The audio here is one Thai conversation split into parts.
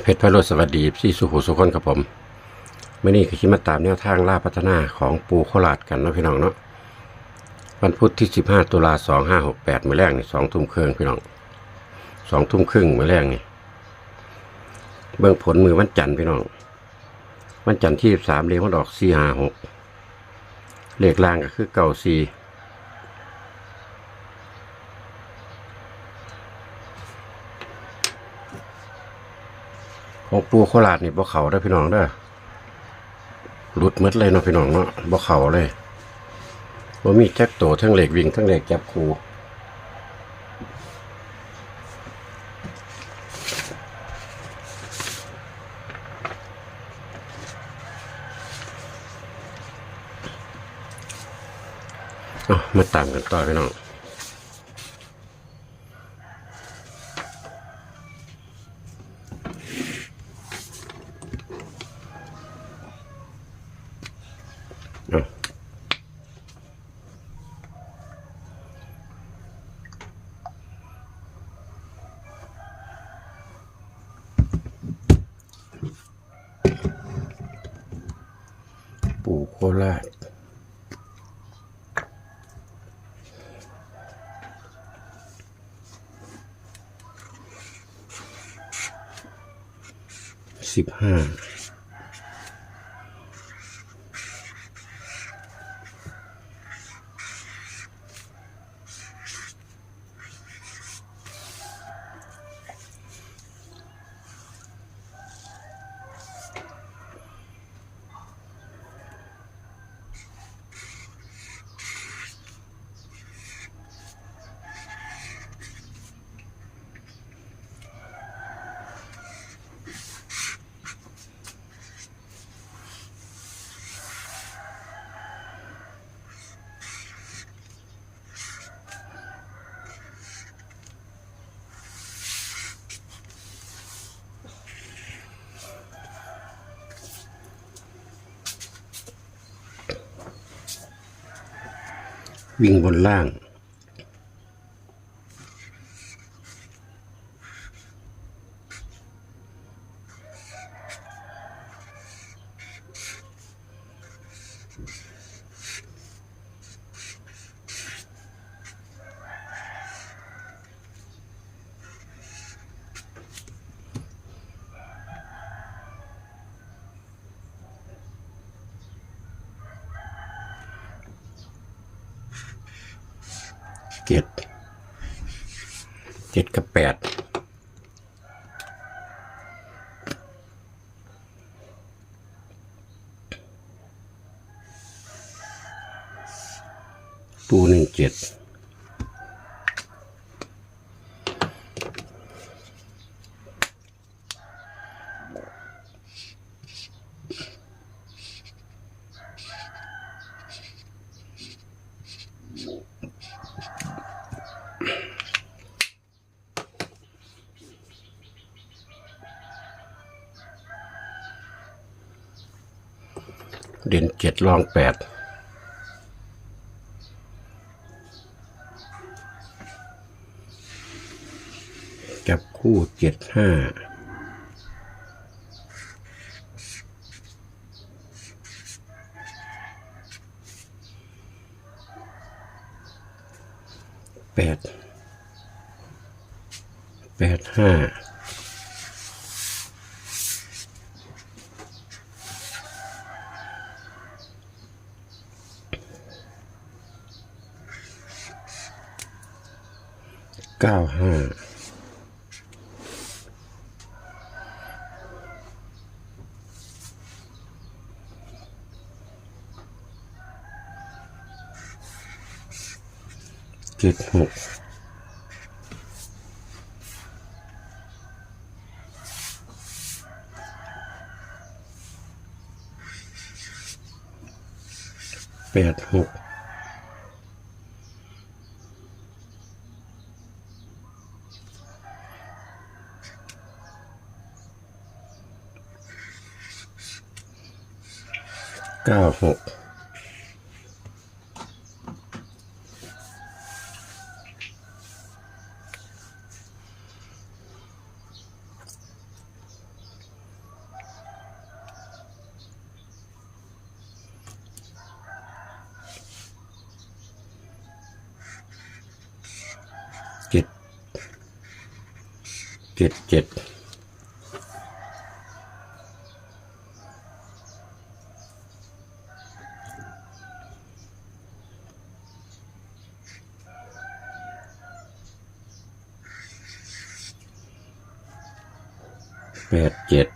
เพชรพระโรสวัสดีพี่สุขุสุคนครับผมเมื่อนี้คือคิดมาตามแนวทางล่าพัฒนาของปูโคราชกันนะพี่น้องเนาะวันพุธที่สิบห้าตุลาสองห้าหกแปดมื้อแรกนี่สองทุ่มครึ่งพี่น้องสองทุ่มครึ่งมื้อแรกนี่เบื้องผลมือวันจันทร์พี่น้อง วันจันทร์ที่สามเลขมันออกสี่ห้าหกเลขล่างก็คือเก้าสี่ ของปูโคราชนี่บ่เขาได้พี่น้องเด้หลุดหมดเลยเนาะพี่น้องเนาะบ่เขาเลยบ่มีแจ็คโตทั้งเหล็กวิ่งทั้งเหล็กจับคูมาตามกันต่อพี่น้อง ราชสิบห้า วิ่งบนล่าง เจ็ดเจ็ ดกับแปดปูหนึ่งเจ็ด เด่นเจ็ดรองแปดจับคู่เจ็ดห้าแปดแปดห้า เก้าห้าเจ็ดหกแปดหก เก้าหกเจ็ดเจ็ดเจ็ด แปดเจ็ด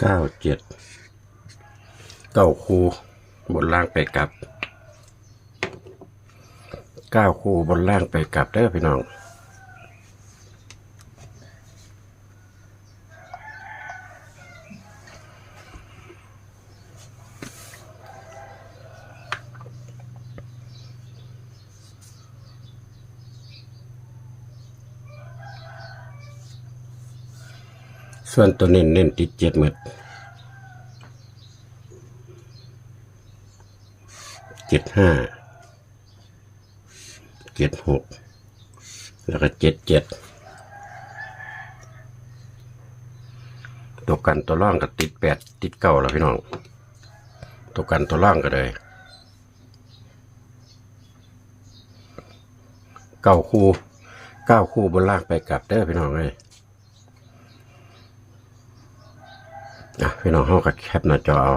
เก้าเจ็ดเก้าคูบนล่างไปกลับเก้าคูบนล่างไปกลับเด้อพี่น้อง ส่วนตัวเน้นเน้นติดเจ็ดหมดเจ็ดห้าเจ็ดหกแล้วก็เจ็ดเจ็ดตัวกันตัวร่องก็ติดแปดติดเก้าแล้วพี่น้องตัวกันตัวร่องก็เลยเก้าคู่เก้าคู่บนล่างไปกลับเด้อพี่น้องเลย อะพี่น้องห้องกับแคปหน้าจอเอา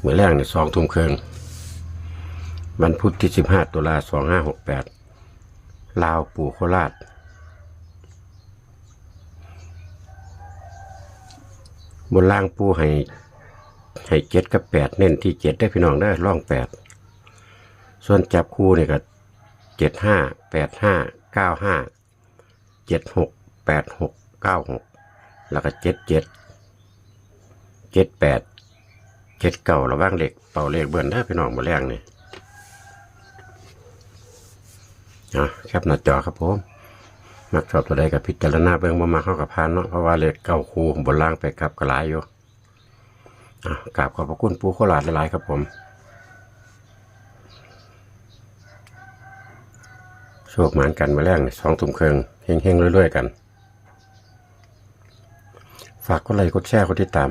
เมื่อแรกในสองทุ่มครึ่งวันพุธที่สิบห้าตุลาสองห้าหกแปดลาวปู่โคราชบนล่างปูให้ให้เจ็ดกับแปดเน้นที่เจ็ดได้พี่น้องได้อร่องแปดส่วนจับคู่เนี่ยก็เจ็ดห้าแปดห้าเก้าห้าเจ็ดหกแปดหกเก้าหกแล้วก็เจ็ดเจ็ด เจ็ดแปดเจ็ดเก่าระว่างเหล็กเป่าเลขเบิ้ลได้พี่น้องมาแรงนี่อะแคปหน้าจอครับผมมักชอบตัวใดกับพิจารณาเบิ้องมามาเข้ากับพานเนาะเพราะว่าเหลขเก่าคูบนล่างไปกลับกระไรอยู่อะกราบขอบพระคุณปูโคราชหลายๆครับผมโชคหมานกันมาแรงสองทุ่มเครึ่งเฮงๆเรื่อยๆกัน ฝากกดไลค์กดแชร์กดติดตาม